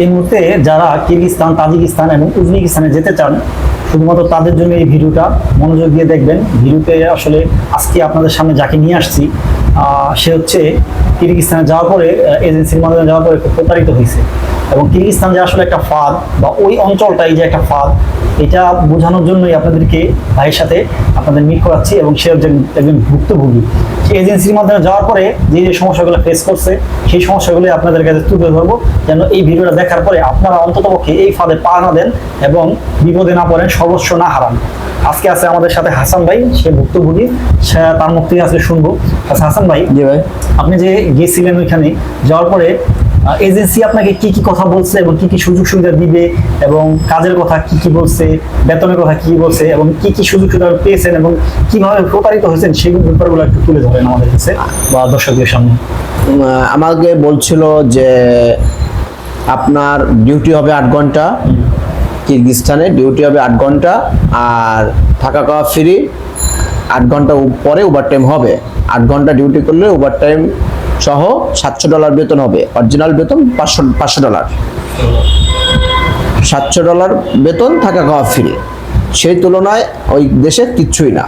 এই মুহূর্তে যারা কিরগিস্তান, তাজিকিস্তান এবং উজবেকিস্তানে যেতে চান, শুধুমাত্র তাদের জন্য এই ভিডিওটা মনোযোগ দিয়ে দেখবেন। ভিডিওতে আসলে আজকে আপনাদের সামনে যাকে নিয়ে আসছি সে হচ্ছে কিরগিস্তানে যাওয়ার পরে এজেন্সির মাধ্যমে যাওয়ার পরে খুব প্রতারিত হয়েছে। এবং কিরগিস্তান যে আসলে একটা ফাঁদ বা ওই অঞ্চলটাই যে একটা ফাঁদ এটা বোঝানোর জন্যই আপনাদেরকে ভাইয়ের সাথে আপনাদের মিট করাচ্ছি এবং সে একজন একজন ভুক্তভোগী। সেই এজেন্সির মাধ্যমে যাওয়ার পরে যে যে সমস্যাগুলো ফেস করছে সেই সমস্যাগুলো আপনাদের কাছে তুলে ধরবো যেন এই ভিডিওটা দেখার পরে আপনারা অন্ততপক্ষে এই ফাঁদে পা না দেন এবং বিপদে না পড়েন সর্বস্ব না হারান। আজকে আছে আমাদের সাথে হাসান ভাই সে ভুক্তভোগী। সে তার মুখ থেকে আজকে শুনব। আচ্ছা হাসান ভাই জি ভাই। আপনি যে গিয়েছিলেন ওইখানে, যাওয়ার পরে এজেন্সি আপনাকে কি কি কথা বলছে এবং কি কি সুযোগ সুবিধা দিবে এবং কাজের কথা কি কি বলছে, বেতনের কথা কি কি বলছে এবং কি কি সুযোগ সুবিধা পেয়েছেন এবং কীভাবে প্রতারিত হয়েছেন সেই ব্যাপারগুলো একটু তুলে ধরেন আমাদের কাছে বা দর্শকদের সামনে। আমাকে বলছিল যে আপনার ডিউটি হবে আট ঘণ্টা, কিরগিস্তানে ডিউটি হবে আট ঘণ্টা আর থাকা খাওয়া ফ্রি আট ঘণ্টা পরে ওভার টাইম হবে। আট ঘণ্টা ডিউটি করলে ওভার টাইম সহ সাতশো ডলার বেতন হবে। অরিজিনাল বেতন পাঁচশো পাঁচশো ডলার। সাতশো ডলার বেতন থাকা খাওয়া ফ্রি সেই তুলনায় ওই দেশে কিচ্ছুই না।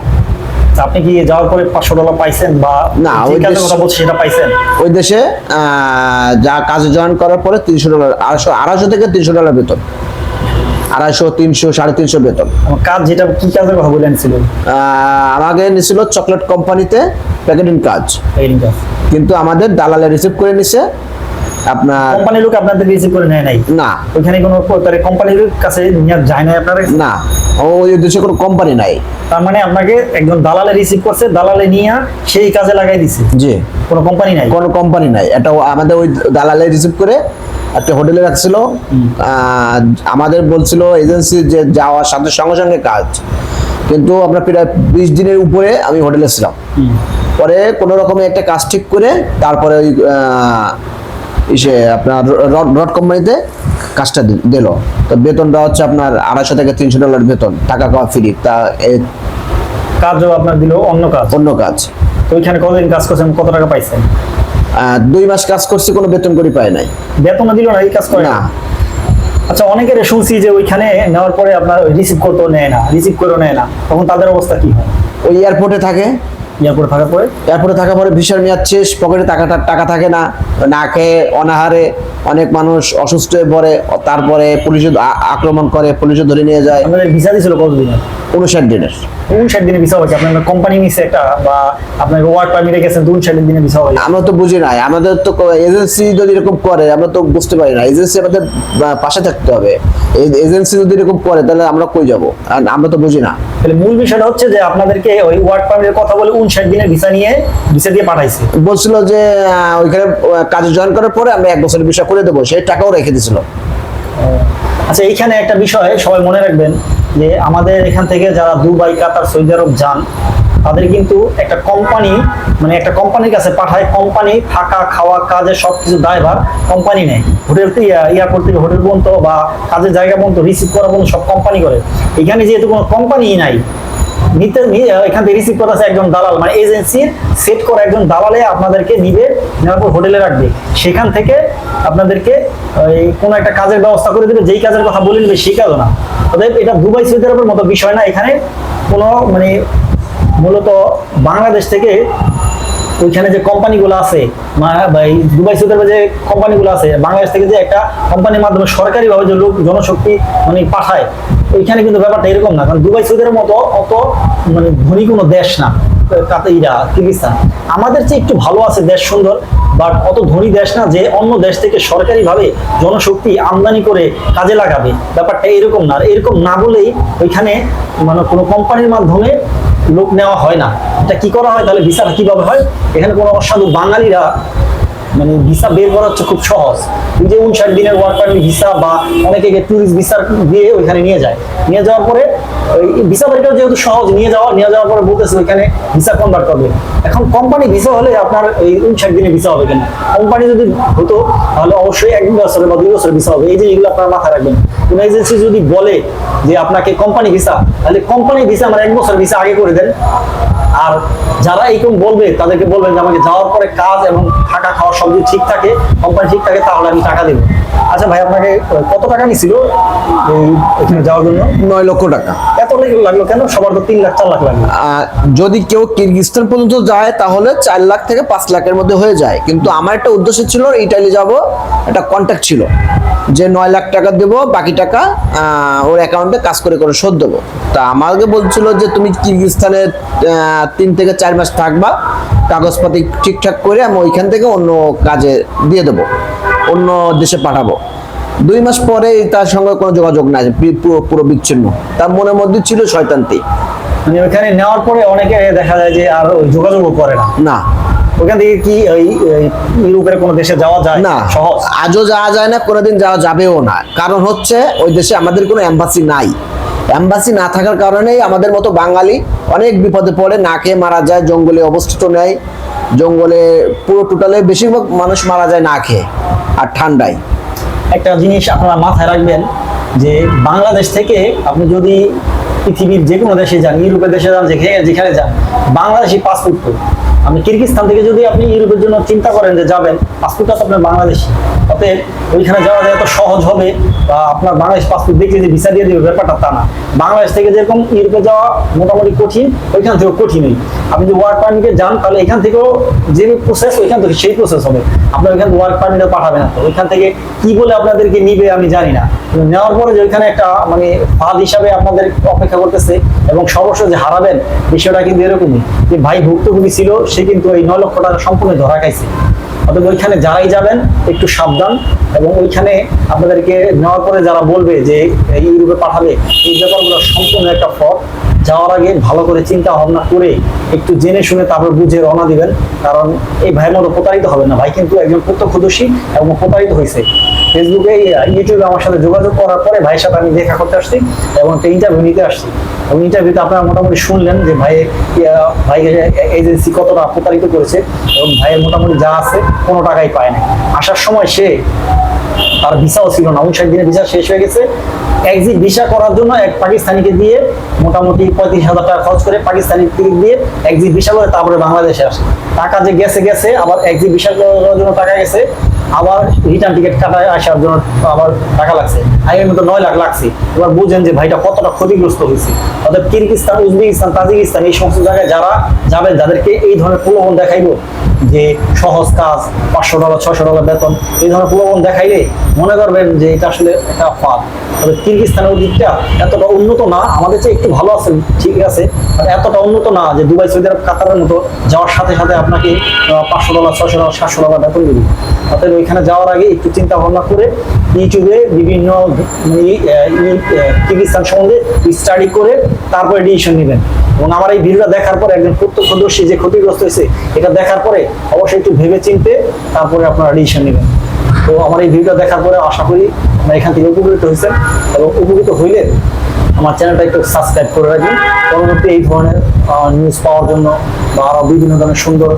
আপনি কি যাওয়ার পরে পাঁচশো ডলার পাইছেন বা না, ওই দেশ- কথা বলছে সেটা পাইছেন? ওই দেশে আহ, যা কাজে জয়েন করার পরে তিনশো ডলার আড়াইশো আড়াইশো থেকে তিনশো ডলার বেতন। আড়াইশো তিনশো সাড়ে তিনশো বেতন। কাজ যেটা কি কাজের কথা বলে আনছিলেন আহ, আমাকে নিছিল চকলেট কোম্পানিতে প্যাকেটিং কাজ। কিন্তু আমাদের দালালে রিসিভ করে নিছে। আপনার কোম্পানির লোক আপনাদের রিসিভ করে নেয় নাই? না। ওইখানে কোনো কোম্পানির কাছে নিয়ে যায় না আপনারা? না। ওই দেশে কোনো কোম্পানি নাই। তার মানে আপনাকে একজন দালালে রিসিভ করছে দালালে নিয়ে সেই কাজে লাগাই দিছে? জি। কোনো কোম্পানি নাই? কোনো কোম্পানি নাই। এটা আমাদের ওই দালালে রিসিভ করে একটা হোটেলে রাখছিল আমাদের বলছিল এজেন্সি যে যাওয়ার সাথে সঙ্গে সঙ্গে কাজ। কিন্তু আমরা প্রায় বিশ দিনের উপরে আমি হোটেলে ছিলাম। পরে কোনো রকমে একটা কাজ ঠিক করে তারপরে ওই ইসে আপনার রড কোম্পানিতে কাজটা দিল। তো বেতনটা হচ্ছে আপনার আড়াইশো থেকে তিনশো ডলার বেতন টাকা খাওয়া ফ্রি তা কাজও আপনার দিল অন্য কাজ? অন্য কাজ। তো ওইখানে কতদিন কাজ করছেন কত টাকা পাইছেন? দুই মাস কাজ করছি কোনো বেতন করি পায় নাই। বেতন দিল না এই কাজ করে না? আচ্ছা অনেকের শুনছি যে ওইখানে নেওয়ার পরে আপনার রিসিভ করতেও নেয় না রিসিভ করেও নেয় না তখন তাদের অবস্থা কি হয়? ওই এয়ারপোর্টে থাকে এয়ারপোর্টে থাকার পরে? এয়ারপোর্টে থাকার পরে ভিসার মেয়াদ শেষ পকেটে টাকা টাকা থাকে না না খেয়ে অনাহারে অনেক মানুষ অসুস্থ হয়ে পড়ে তারপরে পুলিশে আক্রমণ করে পুলিশে ধরে নিয়ে যায়। আপনাদের ভিসা দিয়েছিল কতদিনের উনষাট দিনের। উনষাট দিনে ভিসা হয়েছে আপনার কোম্পানি নিচ্ছে একটা বা আপনার ওয়ার্ক পারমিটে গেছেন উনষাট দিনে ভিসা আমরা তো বুঝি নাই আমাদের তো এজেন্সি যদি এরকম করে আমরা তো বুঝতে পারি না এজেন্সি আমাদের পাশে থাকতে হবে। এজেন্সি যদি এরকম করে তাহলে আমরা কই যাব? আর আমরা তো বুঝি না। তাহলে মূল বিষয়টা হচ্ছে যে আপনাদেরকে ওই ওয়ার্ক পারমিটের কথা বলে উনষাট দিনের ভিসা নিয়ে ভিসা দিয়ে পাঠাইছে। বলছিল যে ওইখানে কাজে জয়েন করার পরে আমরা এক বছরের বিষয় করে দেবো সেই টাকাও রেখে দিছিল। আচ্ছা এইখানে একটা বিষয় সবাই মনে রাখবেন যে আমাদের এখান থেকে যারা দুবাই কাতার সৌদি আরব যান তাদের কিন্তু একটা কোম্পানি মানে একটা কোম্পানির কাছে পাঠায় কোম্পানি থাকা খাওয়া কাজের সব কিছু দায়ভার কোম্পানি নেয়। হোটেল এয়ারপোর্ট থেকে হোটেল পর্যন্ত বা কাজের জায়গা পর্যন্ত রিসিভ করা পর্যন্ত সব কোম্পানি করে। এখানে যেহেতু কোনো কোম্পানি নাই নিতে এখান থেকে রিসিভ করা একজন দালাল মানে এজেন্সির সেট করা একজন দালালে আপনাদেরকে নিবে, নেওয়ার পর হোটেলে রাখবে। সেখান থেকে আপনাদেরকে কোনো একটা কাজের ব্যবস্থা করে দেবে, যেই কাজের কথা বলে নেবে সেই কাজও না। অতএব এটা দুবাই সৌদি মতো বিষয় না, এখানে কোনো মানে মূলত বাংলাদেশ থেকে ওইখানে যে কোম্পানিগুলো আছে দুবাই সৌদি আরবে যে কোম্পানিগুলো আছে, বাংলাদেশ থেকে যে একটা কোম্পানির মাধ্যমে সরকারিভাবে যে লোক, জনশক্তি মানে পাঠায়, ওইখানে কিন্তু ব্যাপারটা এরকম না। কারণ দুবাই সৌদি আরবের মতো অত মানে ধনী কোনো দেশ না, কাতে ইরা, কিরগিস্তান। আমাদের চেয়ে একটু ভালো আছে দেশ সুন্দর, বাট অত ধনী দেশ না যে অন্য দেশ থেকে সরকারিভাবে জনশক্তি আমদানি করে কাজে লাগাবে। ব্যাপারটা এরকম না। এরকম না বলেই ওইখানে মানে কোনো কোম্পানির মাধ্যমে লোক নেওয়া হয় না। এটা কি করা হয়? তাহলে ভিসাটা কীভাবে হয়? এখানে কোনো অসাধু বাঙালিরা মানে ভিসা বের করা হচ্ছে খুব সহজ। যে উনষাট দিনের ওয়ার্ক পারমিট ভিসা বা অনেকে ট্যুরিস্ট ভিসা দিয়ে ওইখানে নিয়ে যায়। নিয়ে যাওয়ার পরে ওই ভিসা বেরটা যেহেতু সহজ, নিয়ে যাওয়া, নিয়ে যাওয়ার পরে বলতেছে ওইখানে ভিসা কনভার্ট করবে। এখন কোম্পানি ভিসা হলে আপনার এই উনষাট দিনে ভিসা হবে কেন? কোম্পানি যদি হতো, তাহলে অবশ্যই এক বছরে বা দুই বছরের ভিসা হবে। এই যে এগুলো আপনার মাথায় রাখবেন। কোনো এজেন্সি যদি বলে যে আপনাকে কোম্পানি ভিসা তাহলে কোম্পানি ভিসা আমার এক বছর ভিসা আগে করে দেন। আর যারা এইরকম বলবে তাদেরকে বলবেন যে আমাকে যাওয়ার পরে কাজ এবং থাকা খাওয়া সব যদি ঠিক থাকে কোম্পানি ঠিক থাকে তাহলে আমি টাকা দেবো। আচ্ছা ভাই আপনাকে কত টাকা নিছিল এখানে যাওয়ার জন্য? নয় লক্ষ টাকা। এত লেগে লাগল কেন? সবার তো তিন লাখ চার লাখ লাগল। যদি কেউ কিরগিস্তান পর্যন্ত যায় তাহলে চার লাখ থেকে পাঁচ লাখের মধ্যে হয়ে যায়। কিন্তু আমার একটা উদ্দেশ্য ছিল ইটালি যাব একটা কন্ট্যাক্ট ছিল যে নয় লাখ টাকা দেবো বাকি টাকা ওর অ্যাকাউন্টে কাজ করে করে শোধ দেবো। তা আমাকে বলছিল যে তুমি কিরগিস্তানে তিন থেকে চার মাস থাকবা কাগজপাতি ঠিকঠাক করে আমি ওইখান থেকে অন্য কাজে দিয়ে দেবো অন্য দেশে পাঠাবো। দুই মাস পরে তার সঙ্গে কোনো যোগাযোগ নাই পুরো পুরো বিচ্ছিন্ন। তার মনের মধ্যে ছিল শয়তান্তি মানে ওখানে নেওয়ার পরে অনেকে দেখা যায় যে আর যোগাযোগও করে না। না। ওখান থেকে কি ওই ইউরোপের কোনো দেশে যাওয়া যায়? না। সহজ? আজও যাওয়া যায় না কোনোদিন যাওয়া যাবেও না। কারণ হচ্ছে ওই দেশে আমাদের কোনো এম্বাসি নাই। এম্বাসি না থাকার কারণেই আমাদের মতো বাঙালি অনেক বিপদে পড়ে, না খেয়ে মারা যায়, জঙ্গলে অবস্থিত নেয় জঙ্গলে পুরো টোটালে বেশিরভাগ মানুষ মারা যায় না খেয়ে আর ঠান্ডায়। একটা জিনিস আপনারা মাথায় রাখবেন যে বাংলাদেশ থেকে আপনি যদি পৃথিবীর যে কোনো দেশে যান, ইউরোপের দেশে যান, যেখানে যেখানে যান, বাংলাদেশি পাসপোর্ট আপনি কিরগিস্তান থেকে যদি আপনি ইউরোপের জন্য চিন্তা করেন যে যাবেন পাসপোর্টটা তো আপনার বাংলাদেশি। অতএব ওইখানে যাওয়া যায় এত সহজ হবে, বা আপনার বাংলাদেশ পাসপোর্ট দেখে যে ভিসা দিয়ে দেবে, ব্যাপারটা তা না। বাংলাদেশ থেকে যেরকম ইউরোপে যাওয়া মোটামুটি কঠিন, ওইখান থেকেও কঠিনই আপনি যদি ওয়ার্ক পারমিটে যান, তাহলে এখান থেকেও যে প্রসেস ওইখান থেকে সেই প্রসেস হবে। আপনার ওইখান ওয়ার্ক পারমিটে পাঠাবে না। তো ওইখান থেকে কি বলে আপনাদেরকে নিবে আমি জানি না। নেওয়ার পরে যে ওইখানে একটা মানে ফাঁদ হিসাবে আপনাদের অপেক্ষা করতেছে এবং সর্বস্ব যে হারাবেন, বিষয়টা কিন্তু এরকমই। যে ভাই ভুক্তভোগী ছিল, সে কিন্তু এই নয় লক্ষ টাকা সম্পূর্ণ ধরা খাইছে। অতএব ওইখানে যারাই যাবেন, একটু সাবধান এবং ওইখানে আপনাদেরকে নেওয়ার পরে যারা বলবে যে ইউরোপে পাঠাবে, এই ব্যাপারগুলো সম্পূর্ণ একটা ফ্রড। যাওয়ার আগে ভালো করে চিন্তা ভাবনা করে একটু জেনে শুনে তারপর বুঝে রওনা দিবেন। কারণ এই ভাইয়ের মতো প্রতারিত হবে না। ভাই কিন্তু একজন প্রত্যক্ষদর্শী এবং প্রতারিত হয়েছে ফেসবুকে ইউটিউবে আমার সাথে যোগাযোগ করার পরে ভাইয়ের সাথে আমি দেখা করতে আসছি এবং একটা ইন্টারভিউ নিতে আসছি। এবং ইন্টারভিউতে আপনারা মোটামুটি শুনলেন যে ভাই ভাই এজেন্সি কতটা প্রতারিত করেছে এবং ভাইয়ের মোটামুটি যা আছে কোনো টাকাই পায় না আসার সময় সে তার ভিসাও ছিল না। উনষাট দিনের ভিসা শেষ হয়ে গেছে। এক্সিট ভিসা করার জন্য এক পাকিস্তানিকে দিয়ে মোটামুটি পঁয়ত্রিশ হাজার টাকা খরচ করে পাকিস্তানি টিকিট দিয়ে এক্সিট ভিসা করে তারপরে বাংলাদেশে আসে। টাকা যে গেছে গেছে, আবার এক্সিট ভিসা করার জন্য টাকা গেছে। আবার রিটার্ন টিকিট কাটায় আসার জন্য আবার টাকা লাগছে। আগের মতো নয় লাখ লাগছে। এবার বুঝেন যে ভাইটা কতটা ক্ষতিগ্রস্ত হয়েছে। অর্থাৎ কিরগিস্তান, উজবেকিস্তান, তাজিকিস্তান এই সমস্ত জায়গায় যারা যাবেন যাদেরকে এই ধরনের প্রলোভন দেখাইবো। যে সহজ কাজ, পাঁচশো ডলার ছশো ডলার বেতন, এই ধরনের প্রলোভন দেখাইলে মনে করবেন যে এটা আসলে একটা ফাঁদ। তবে কিরগিস্তানের দিকটা এতটা উন্নত না, আমাদের চেয়ে একটু ভালো আছে ঠিক আছে এতটা উন্নত না যে দুবাই, সৌদি আরব, কাতারের মতো যাওয়ার সাথে সাথে আপনাকে পাঁচশো ডলার ছশো ডলার, সাতশো ডলার বেতন দিবে। অতএব ওইখানে যাওয়ার আগে একটু চিন্তা ভাবনা করে ইউটিউবে বিভিন্ন কিরগিস্তান সম্বন্ধে স্টাডি করে তারপরে ডিসিশন নেবেন। এবং আমার এই ভিডিওটা দেখার পরে একজন প্রত্যক্ষদর্শী যে ক্ষতিগ্রস্ত হয়েছে, এটা দেখার পরে অবশ্যই একটু ভেবে চিনতে তারপরে আপনারা ডিসিশন নেবেন। তো আমার এই ভিডিওটা দেখার পরে আশা করি আপনারা এখান থেকে উপকৃত হয়েছেন। এবং উপকৃত হইলে আমার চ্যানেলটা একটু সাবস্ক্রাইব করে রাখবেন। পরবর্তী এই ধরনের নিউজ পাওয়ার জন্য বা আরও বিভিন্ন ধরনের সুন্দর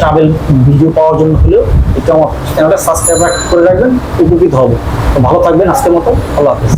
ট্রাভেল ভিডিও পাওয়ার জন্য হলেও একটু আমার চ্যানেলটা সাবস্ক্রাইব করে রাখবেন। উপকৃত হবে। তো ভালো থাকবেন আজকের মতো। আল্লাহ হাফিজ।